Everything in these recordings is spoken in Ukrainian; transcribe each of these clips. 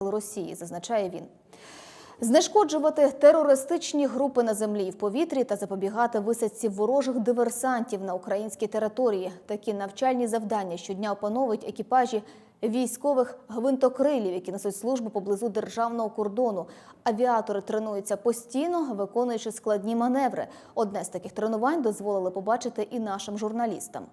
Росії, зазначає він. Знешкоджувати терористичні групи на землі і в повітрі та запобігати висадці ворожих диверсантів на українській території. Такі навчальні завдання щодня опановують екіпажі військових гвинтокрилів, які несуть службу поблизу державного кордону. Авіатори тренуються постійно, виконуючи складні маневри. Одне з таких тренувань дозволили побачити і нашим журналістам.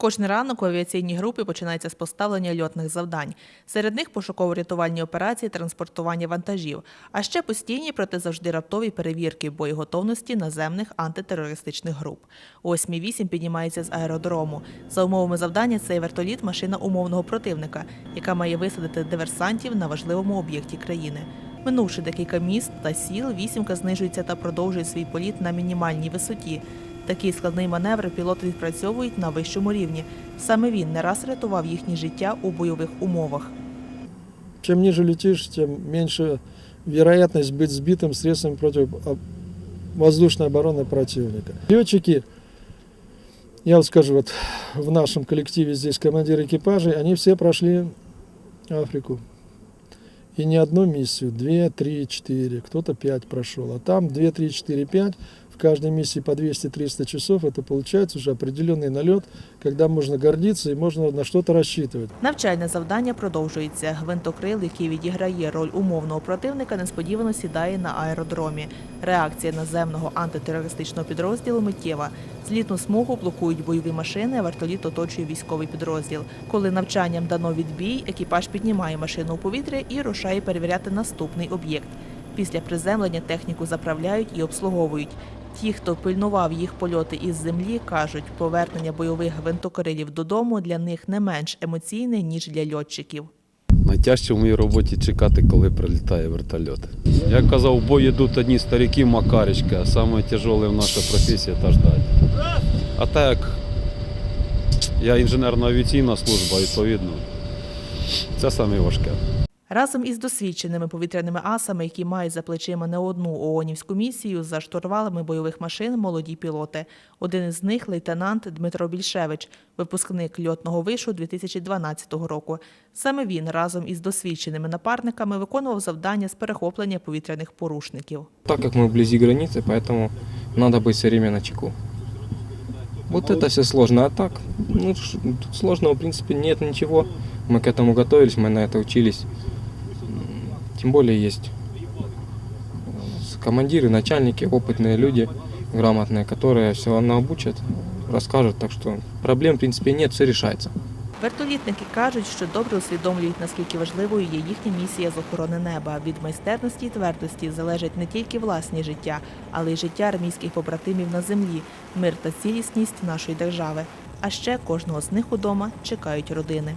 Кожен ранок у авіаційній групі починається з поставлення льотних завдань. Серед них пошуково-рятувальні операції, транспортування вантажів, а ще постійні, проте завжди раптові перевірки боєготовності наземних антитерористичних груп. О 8.08 піднімається з аеродрому. За умовами завдання цей вертоліт – машина умовного противника, яка має висадити диверсантів на важливому об'єкті країни. Минувши декілька міст та сіл, вісімка знижується та продовжує свій політ на мінімальній висоті. Такий складний маневр пілоти відпрацьовують на вищому рівні. Саме він не раз рятував їхнє життя у бойових умовах. Чем ниже летишь, тем меньше вероятность быть сбитым средствами против а, воздушной обороны противника. Летчики, я вот скажу, вот в нашем коллективе здесь командиры экипажей, они все прошли Африку. И не одну миссию, две, три, четыре, кто-то пять прошел. А там две, три, четыре, пять, в каждой миссии по 200-300 часов, это получается уже определенный налет, когда можно гордиться и можно на что-то рассчитывать. Навчальне завдання продовжується. Гвинтокрил, який відіграє роль умовного противника, несподівано сідає на аеродромі. Реакція наземного антитерористичного підрозділу миттєва. Злітну смугу блокують бойові машини, а вертоліт оточує військовий підрозділ. Коли навчанням дано відбій, екіпаж піднімає машину у повітря і рушає перевіряти наступний об'єкт. Після приземлення техніку заправляють і обслуговують. Ті, хто пильнував їх польоти із землі, кажуть, повернення бойових гвинтокрилів додому для них не менш емоційне, ніж для льотчиків. Найтяжче в моїй роботі чекати, коли прилітає вертольот. Як казав, в бой йдуть одні старики Макарички, а саме в наша професія та ждать. А так я інженерно-авіаційна служба, відповідно, це саме. Разом із досвідченими повітряними асами, які мають за плечима не одну ООНівську місію, за штурвалами бойових машин молоді пілоти. Один із них лейтенант Дмитро Більшевич, випускник льотного вишу 2012 року. Саме він разом із досвідченими напарниками виконував завдання з перехоплення повітряних порушників. Так как мы вблизи границы, поэтому надо быть все время на чеку. Вот это все сложно. А так, ну, ш- тут сложного, в принципе, нет ничего. Мы к этому готовились, мы на это учились. М, Тем более есть э, командиры, начальники, опытные люди, грамотные, которые все равно обучат, расскажут. Так что проблем, в принципе, нет, все решается. Вертолітники кажуть, що добре усвідомлюють, наскільки важливою є їхня місія з охорони неба. Від майстерності і твердості залежить не тільки власні життя, але й життя армійських побратимів на землі, мир та цілісність нашої держави. А ще кожного з них удома чекають родини.